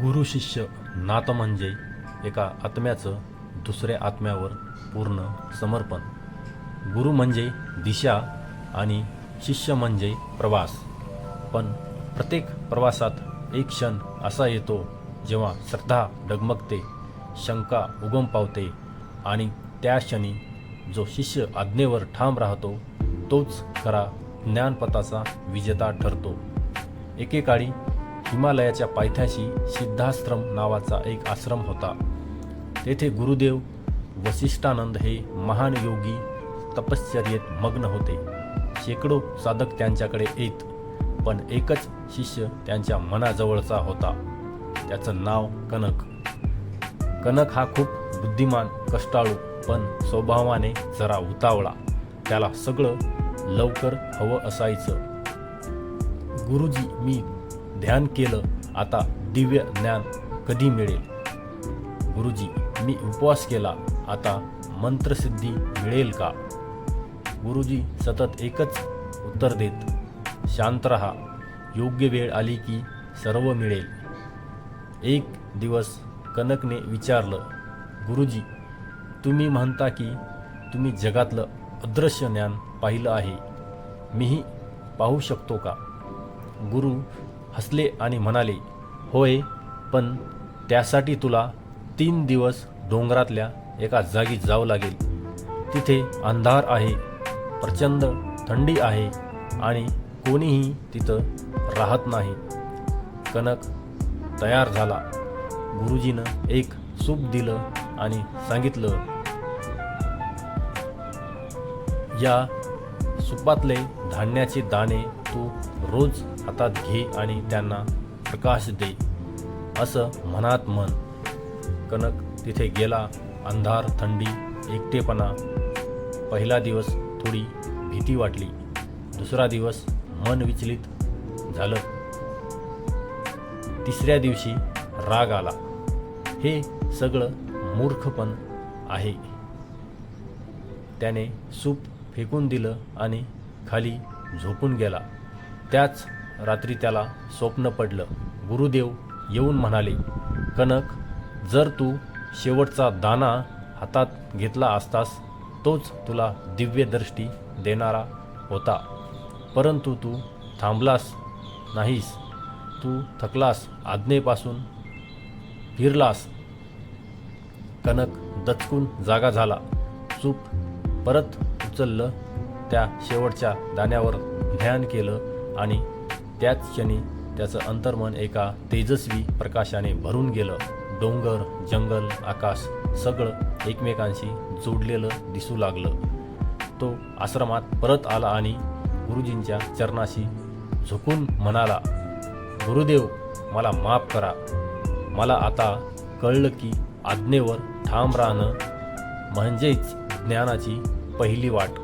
गुरु शिष्य नातं म्हणजे एका आत्म्याचं दुसऱ्या आत्म्यावर पूर्ण समर्पण. गुरु म्हणजे दिशा आणि शिष्य म्हणजे प्रवास. पण प्रत्येक प्रवासात एक क्षण असा येतो जेव्हा श्रद्धा डगमगते शंका उगम पावते आणि त्या क्षणी जो शिष्य आज्ञेवर ठाम राहतो तोच खरा ज्ञानपथाचा विजेता ठरतो. एकेकाळी हिमालयाच्या पायथ्याशी सिद्धाश्रम नावाचा एक आश्रम होता. तेथे गुरुदेव वसिष्ठानंद हे महान योगी तपश्चर्येत मग्न होते. शेकडो साधक त्यांच्याकडे येत पण एकच शिष्य त्यांच्या मनाजवळचा होता. त्याचं नाव कनक. कनक हा खूप बुद्धिमान कष्टाळू पण स्वभावाने जरा उतावळा. त्याला सगळं लवकर हवं असायचं. गुरुजी मी ध्यान केलं आता दिव्य ज्ञान कधी मिळेल? गुरुजी मी उपवास केला आता मंत्रसिद्धी मिळेल का? गुरुजी सतत एकच उत्तर देत शांत रहा योग्य वेळ आली की सर्व मिळेल. एक दिवस कनकने विचारलं गुरुजी तुम्ही म्हणता की तुम्ही जगातलं अदृश्य ज्ञान पाहिलं आहे मीही पाहू शकतो का? गुरु हसले आणि म्हणाले होय पण त्यासाठी तुला तीन दिवस डोंगरातल्या एका जागी जावं लागेल. तिथे अंधार आहे प्रचंड थंडी आहे आणि कोणीही तिथं राहत नाही. कनक तयार झाला. गुरुजीनं एक सूप दिलं आणि सांगितलं या सुपातले धान्याचे दाणे तू रोज हातात घे आणि त्यांना प्रकाश दे. असं मनात मन कनक तिथे गेला अंधार थंडी एकटेपणा. पहिला दिवस थोडी भीती वाटली. दुसरा दिवस मन विचलित झालं. तिसऱ्या दिवशी राग आला. हे सगळं मूर्खपण आहे. त्याने सूप फेकून दिलं आणि खाली झोपून गेला. त्याच रात्री त्याला स्वप्न पडलं. गुरुदेव येऊन म्हणाले कनक जर तू शेवटचा दाना हातात घेतला असतास तोच तुला दिव्य दृष्टी देणारा होता. परंतु तू थांबलास नाहीस. तू थकलास आज्ञेपासून फिरलास. कनक दचकून जागा झाला. चूप परत उचललं त्या शेवटच्या दाण्यावर ध्यान केलं. आणि त्याच क्षणी त्याचं अंतर्मन एका तेजस्वी प्रकाशाने भरून गेलं. डोंगर जंगल आकाश सगळं एकमेकांशी जोडलेलं दिसू लागलं. तो आश्रमात परत आला आणि गुरुजींच्या चरणाशी झुकून म्हणाला गुरुदेव मला माफ करा. मला आता कळलं की आज्ञेवर ठाम राहणं म्हणजेच ज्ञानाची पहिली वाट.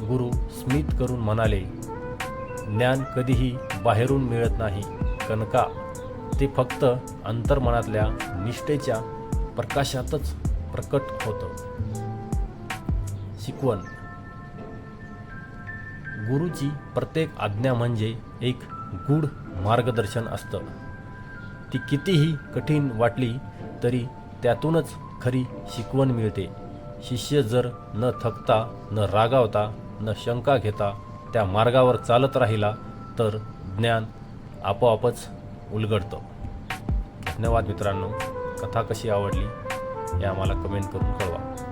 गुरु स्मित करून म्हणाले ज्ञान कधीही बाहेरून मिळत नाही. कनका ते फक्त अंतर्मनातल्या निष्ठेच्या प्रकाशातच प्रकट होतं. शिकवण. गुरुची प्रत्येक आज्ञा म्हणजे एक गूढ मार्गदर्शन असतं. ती कितीही कठीण वाटली तरी त्यातूनच खरी शिकवण मिळते. शिष्य जर न थकता न रागावता न शंका घेता त्या मार्गावर चालत राहिला तर ज्ञान आपोआपच उलगडतं. धन्यवाद मित्रांनो. कथा कशी आवडली हे आम्हाला कमेंट करून कळवा.